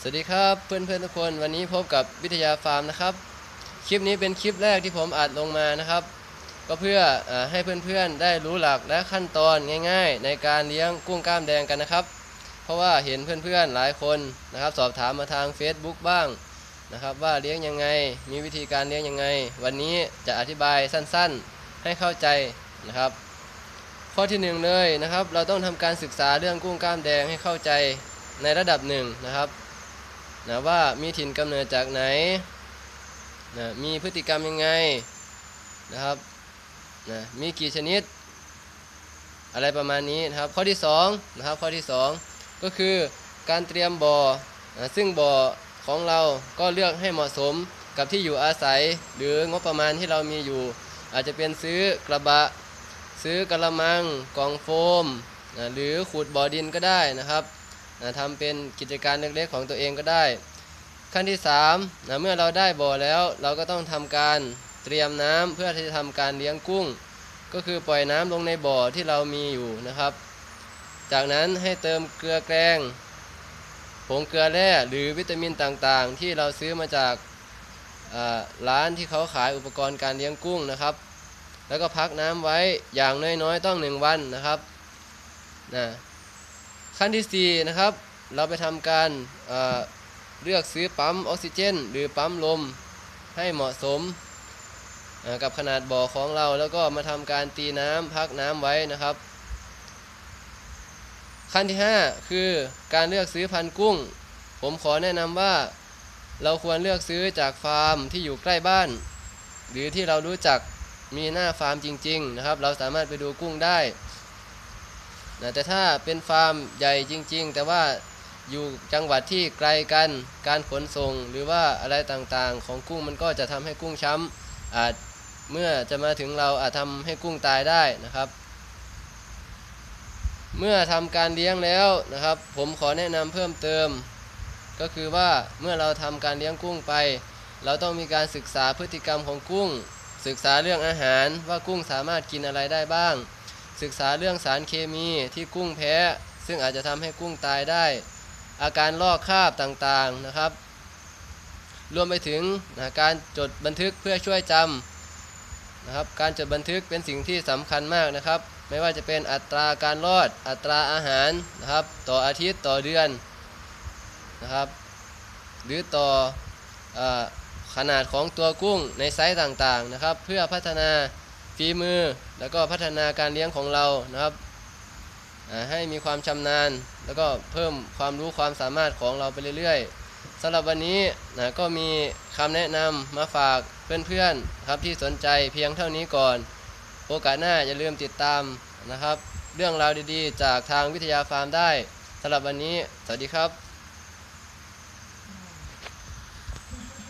สวัสดีครับเพื่อนเพื่อนๆทุกคนวันนี้พบกับวิทยาฟาร์มนะครับ คลิปนี้เป็นคลิปแรกที่ผมอัดลงมานะครับ ก็เพื่อเอให้เพื่อนๆได้รู้หลักและขั้นตอนง่าย ๆ ในการเลี้ยงกุ้งกล้ามแดงกันนะครับ เพราะว่าเห็นเพื่อนๆหลายคนนะครับ สอบถามมาทาง Facebook บ้างนะครับ ว่าเลี้ยงยังไงมีวิธีการเลี้ยงยังไง วันนี้จะอธิบายสั้นๆให้เข้าใจนะครับ ข้อที่หนึ่งเลยนะครับ เราต้องทำการศึกษาเรื่องกุ้งกล้ามแดงให้เข้าใจ ในระดับหนึ่งนะครับนะว่ามีถิ่นกำเนิดจากไหนนะมีพฤติกรรมยังไงนะครับนะมีกี่ชนิด อะไรประมาณนี้นะครับข้อที่สองนะครับข้อที่สองก็คือการเตรียมบ่อนะซึ่งบ่อของเราก็เลือกให้เหมาะสมกับที่อยู่อาศัย หรืองบประมาณที่เรามีอยู่ อาจจะเป็นซื้อกระบะ ซื้อกระมังกล่องโฟมนะหรือขูดบ่อดินก็ได้นะครับ นะทำเป็นกิจการเล็กๆของตัวเองก็ได้ ขั้นที่3นะเมื่อเราได้บ่อแล้ว เราก็ต้องทำการเตรียมน้ำเพื่อที่จะทำการเลี้ยงกุ้ง ก็คือปล่อยน้ำลงในบ่อที่เรามีอยู่นะครับ จากนั้นให้เติมเกลือแกลงผงเกลือแร่หรือวิตามินต่างๆ ที่เราซื้อมาจาการ้านที่เขาขายอุปกรณ์การเลี้ยงกุ้งนะครับ แล้วก็พักน้ำไว้อย่างน้อยๆ ต้องหนึ่งวันนะครับนะ ขั้นที่สี่นะครับเราไปทำการเเลือกซื้อปั๊มออกซิเจน หรือปั๊มลมให้เหมาะสมกับขนาดบ่อของเราแล้วก็มาทำการตีน้ำพักน้ำไว้นะครับ ขั้นที่ 5 คือการเลือกซื้อพันธุ์กุ้ง ผมขอแนะนำว่าเราควรเลือกซื้อจากฟาร์มที่อยู่ใกล้บ้าน หรือที่เรารู้จักมีหน้าฟาร์มจริง ๆ นะครับ เราสามารถไปดูกุ้งได้ นะแต่ถ้าเป็นฟาร์มใหญ่จริง ๆ แต่ว่าอยู่จังหวัดที่ไกลกันการขนส่งหรือว่าอะไรต่างๆ ของกุ้งมันก็จะทำให้กุ้งช้ำอาจเมื่อจะมาถึงเราอาจทำให้กุ้งตายได้นะครับ เมื่อทำการเลี้ยงแล้วนะครับ ผมขอแนะนำเพิ่มเติม ก็คือว่าเมื่อเราทำการเลี้ยงกุ้งไป เราต้องมีการศึกษาพฤติกรรมของกุ้ง ศึกษาเรื่องอาหารว่ากุ้งสามารถกินอะไรได้บ้าง ศึกษาเรื่องสารเคมีที่กุ้งแพ้ ซึ่งอาจจะทำให้กุ้งตายได้ อาการลอกคราบต่างๆนะครับ รวมไปถึงนะการจดบันทึกเพื่อช่วยจำนะครับ การจดบันทึกเป็นสิ่งที่สำคัญมากนะครับ ไม่ว่าจะเป็นอัตราการรอด อัตราอาหารนะครับ ต่ออาทิตย์ต่อเดือนนะครับ หรือต่อเออขนาดของตัวกุ้งในไซส์ต่างๆนะครับ เพื่อพัฒนา ฝีมือ แล้วก็พัฒนาการเลี้ยงของเรานะครับให้มีความชำนาญ แล้วก็เพิ่มความรู้ความสามารถของเราไปเรื่อยๆสำหรับวันนี้นะก็มีคำแนะนำมาฝากเพื่อนๆครับที่สนใจเพียงเท่านี้ก่อน โอกาสหน้าอย่าลืมติดตามนะครับ เรื่องราวดีๆ จากทางวิทยาฟาร์มได้สำหรับวันนี้ สวัสดีครับ